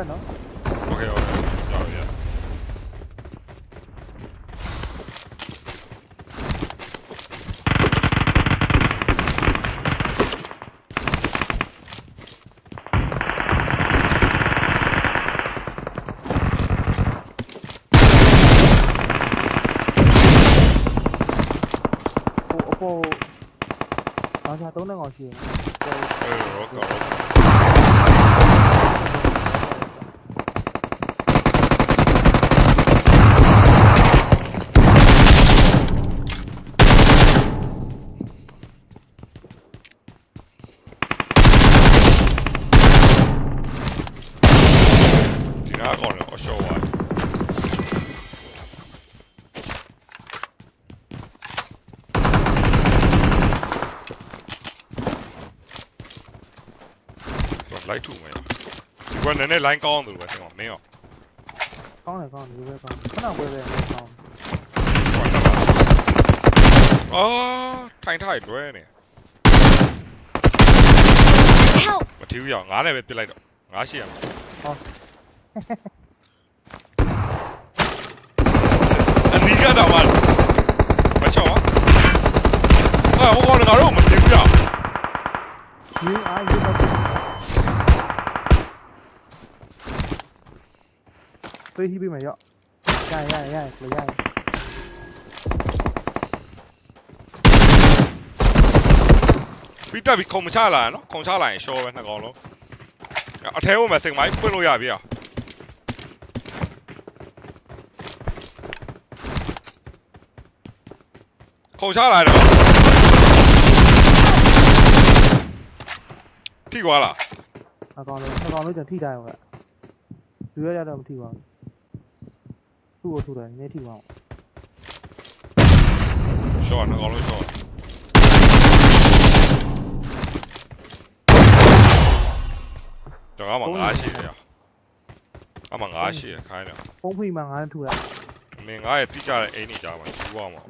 open nữa ok ok. Rồi vậy Oppo Nói ra tốn nó ngồi chuyện. Ừ, ok, ok လိုက်ထုမယ်ဒီကနည်းနည်း line ကောင်းတယ်လို့ပဲထင်ပါမင်းရောကောင်းတယ်ကောင်းတယ်ဒီဘက်ကောင်းခဏပွဲပဲကောင်းအော်ထိုင်ထိုင်တွဲနေ Help! မထီးဘူးရငါးနဲ့ပဲပြစ်လိုက်တော့ငါးရှိရမှာအနီးကတော့မမချောင်းဟာဟိုကောင်ငါတို့မထီးဘူးရယူအားယူ သွေးဟိပေးမယ်ရော့ရရရရရရရပြီးတက်ပြီးခုံမချလာနော်ခုံချလာရင်ရှော့ပဲနှစ်ကောင်လုံးအထဲဝင်မဲ့စင်မိုင်းဖွင့်လို့ရပြီอ่ะခုံချလာတယ်ထိကွာလားအကောင်လုံးအကောင်လုံးကျထိတိုင်းဟုတ်ကဲ့ယူရရတော့မထိပါဘူး သူ့ကိုထူတယ်နည်းထိပါအောင်ရှော့နှစ်ကောင်လုံးရှော့တော့အမငါးရှိတယ်အမငါးရှိရခိုင်းတယ်ပုံဖိမှငါနဲ့ထူတာမင်းငါရဲ့တိကျတဲ့အိမ်နေကြမှာယူပါမှာ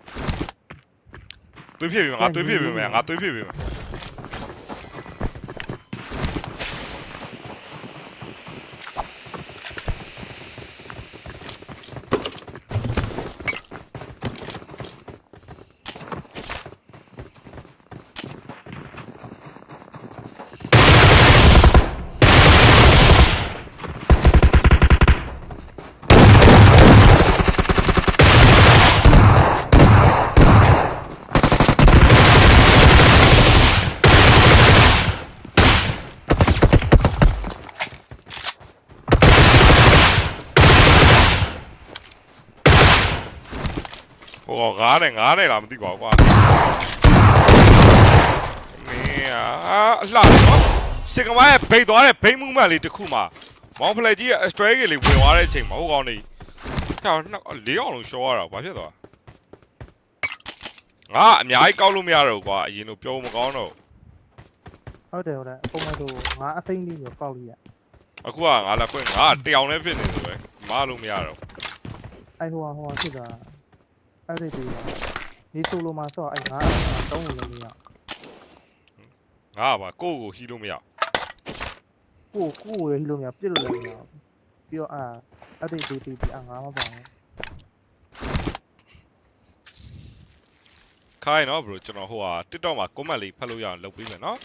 သွေးဖြစ်ပြီငါသွေးဖြစ်ပြီမယ်ငါသွေးဖြစ်ပြီမယ် ဟိုငါးနဲ့ငါးနဲ့လားမသိပါဘူးကွာမင်းอ่ะအလှတယ်နော်စင်ကမိုင်းရဲ့ဘိတ်သွားတဲ့ဘိတ်မှုမှန်လေးတစ်ခုမှာမောင်ဖလက်ကြီးရဲ့ extra ကြီးလေးဝင်သွားတဲ့အချိန်မှာဟိုကောင်နေဟောနှစ်လေးအောင်လုံးရှော့ရတာဘာဖြစ်သွားငါအများကြီးကောက်လို့မရတော့ဘူးကွာအရင်လိုပြောမကောင်းတော့ဟုတ်တယ်ဟုတ်တယ်ပုံမှန်ဆိုငါအသိန်းလေးကိုပေါက်လိုက်ရအခုကငါလည်းခွင့်ငါတယောင်နဲ့ဖြစ်နေတယ်ပဲမလို့မရတော့အဲ့ဟိုဟိုဖြစ်တာ အဲ့ဒီဒီဒီဆိုလိုမှာဆိုအဲ့ငါတုံးလို့လည်းမရငါကပါကိုယ့်ကိုဟီးလို့မရကိုကိုရဟိလို့မရပြစ်လို့လည်းမရပြီးတော့အာအဲ့ဒီဒီဒီအာငါမပါဘူးခိုင်းနော် bro ကျွန်တော်ဟိုဟာ TikTok မှာ comment လေးဖတ်လို့ရအောင်လုပ်ပေးမယ်နော်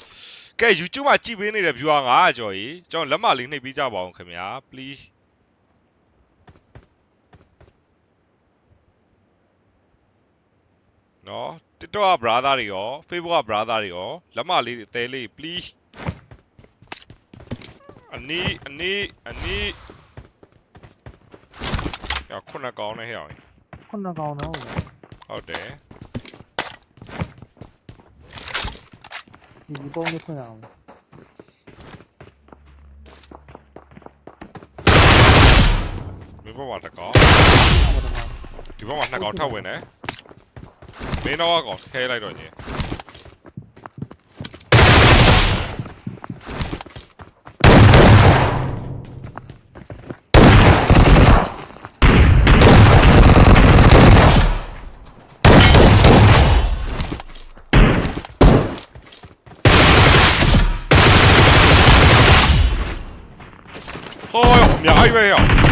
ကဲ YouTube မှာကြည့်ပေးနေတဲ့ viewer 900ကျော်ကြီးကျွန်တော်လက်မလေးနှိပ်ပေးကြပါအောင်ခင်ဗျာ please နော် TikTok က brother တွေရော Facebook က brother တွေရောလက်မလေးအသေးလေး please အနီးအနီးအနီးရခုနကောင်းနေဟဲ့အောင်ခုနကောင်တော့ဟုတ်တယ်ဒီဒီပုံလေးဖွင့်အောင်မင်းဘက်မှာတစ်ကောင်ဟုတ်တယ်ဒီဘက်မှာနှစ်ကောင်ထပ်ဝင်တယ် မင်းတော့ကောင်ခဲလိုက်တော့ညင်ဟဟောအများကြီးပဲရော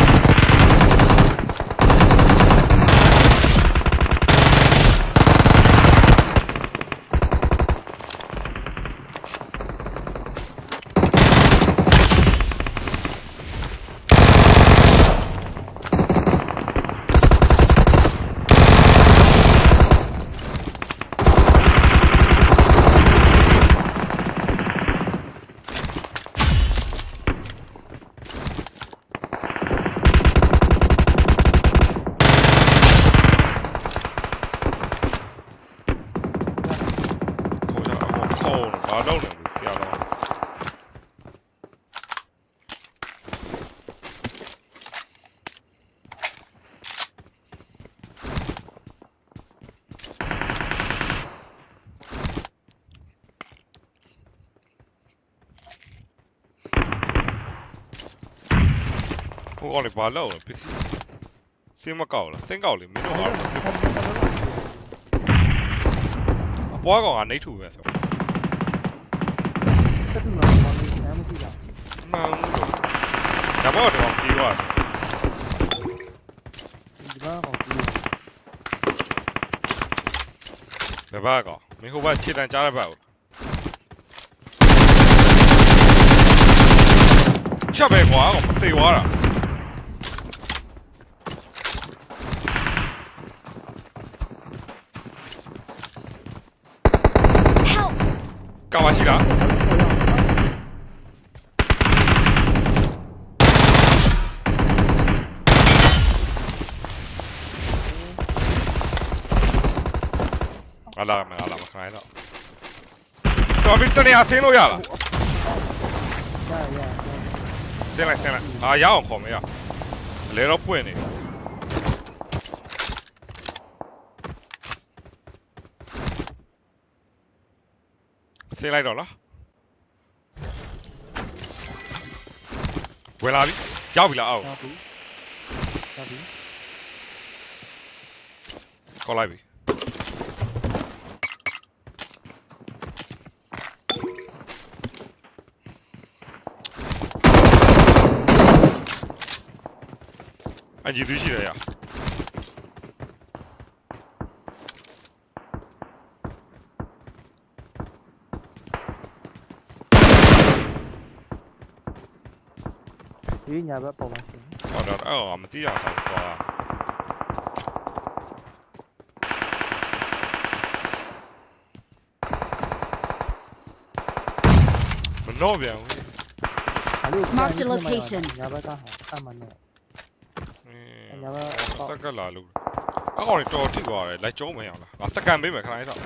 ခေါ်ကြခေါ်ဘာလုပ်နေလဲဆရာတော် ဟိုကောင်လေဘာလုပ်လဲပစ္စည်းစင်းမကောက်လားစင်းကောက်လေမင်းတို့ဟာအပွားကောင်ကနေထူပဲဆိုတက်တူလာဘာလို့လဲမရှိတာမှန်ဘူးလို့ဒါဘောတော့ပြေးသွားတယ်ဒီဘာကောင်ကြီးဘယ်ဘက်ကောင်မင်းဟိုဘက်ခြေတန်းကြားတဲ့ဘက်ကိုချက်ပဲကွာကောင်သေသွားတာ Help! ကာပါရှိလား အလာမအလာမခိုင်းတော့တော်ပြီတနေရာဆင်းလို့ရလားရရရဆင်းလိုက်ဆင်းလိုက်အာရအောင်ခေါ်မရအလဲတော့ပွင့်နေဆင်းလိုက်တော့လားဝင်လာပြီရောက်ပြီလားအောက်ရပြီရပြီခေါ်လိုက်ပြီ အညီသူရှိတယ်ရဒီညာဘက်ပေါ်ပါရှင်ဟောတော့အဲ့တော့မတိရဆောင်သွားမနှော့ပြန်ဘူးဒါလို့ Mark the location. ညာဘက်ကဟာအမှန်နဲ့အင်း ညာဘက်ပေါ့တက်ကလာလို့အကောင်တွေတော်ထိသွားတယ်လိုက်ကျုံးမရအောင်လားငါစကန်ပေးမယ်ခဏလေးတော့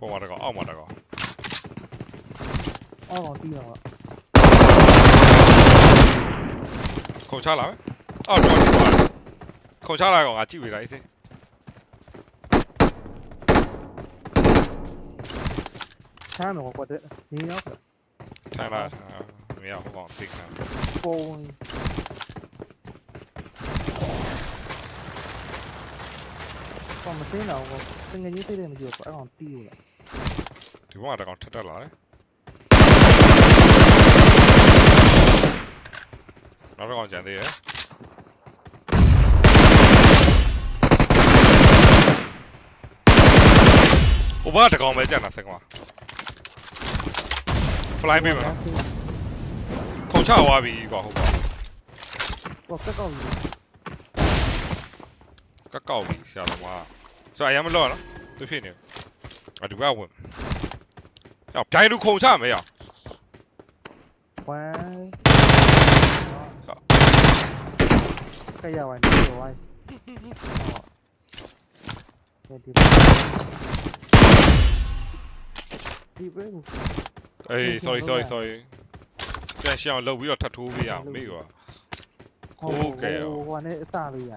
ပေါ်မှာတကောင်အောက်မှာတကောင်အောက်ကောင်တီးတော့ခုံချလာမယ်အော်တော်ထိသွားတယ်ခုံချလာကောင်ငါကြည့်ဝေးလိုက်စေ ချမ်းတော့ကွက်တဲ့နေတော့ထိုင်လာထိုင်လာမရဟိုကောင်သိခံပုံကောင်မသိတော့ဘူးငငယ်ကြီးသိတယ်မကြည့်ဘူးအဲ့ကောင်တီးလို့လားဒီဘက်မှာတကောင်ထက်တက်လာတယ်နောက်တစ်ကောင်ကျန်သေးတယ်ဟိုဘက်ကတကောင်ပဲကျန်တာစက်ကောင် ဖလိုင်းပေးမယ်နော်ခုံချသွားပြီကွာဟုတ်ပါတော့ကက်ကောက်ကြီးကက်ကောက်ပြီဆရာတော်ကဆိုအရင်မလော့နော်သူဖြစ်နေအဒီဘက်ဝင်ရောက်ပြိုင်လူခုံချမယ်ရောက်ဝမ်းကဲရဝိုင်းနေဝိုင်းဟောဒီဒီဘယ်ကို အေး sorry sorry sorry ပြန်ရှောင်းလုပ်ပြီးတော့ထပ်ထိုးပေးရအောင်မေ့ကွာခိုးကဲရောဟိုကနေအစလေးရ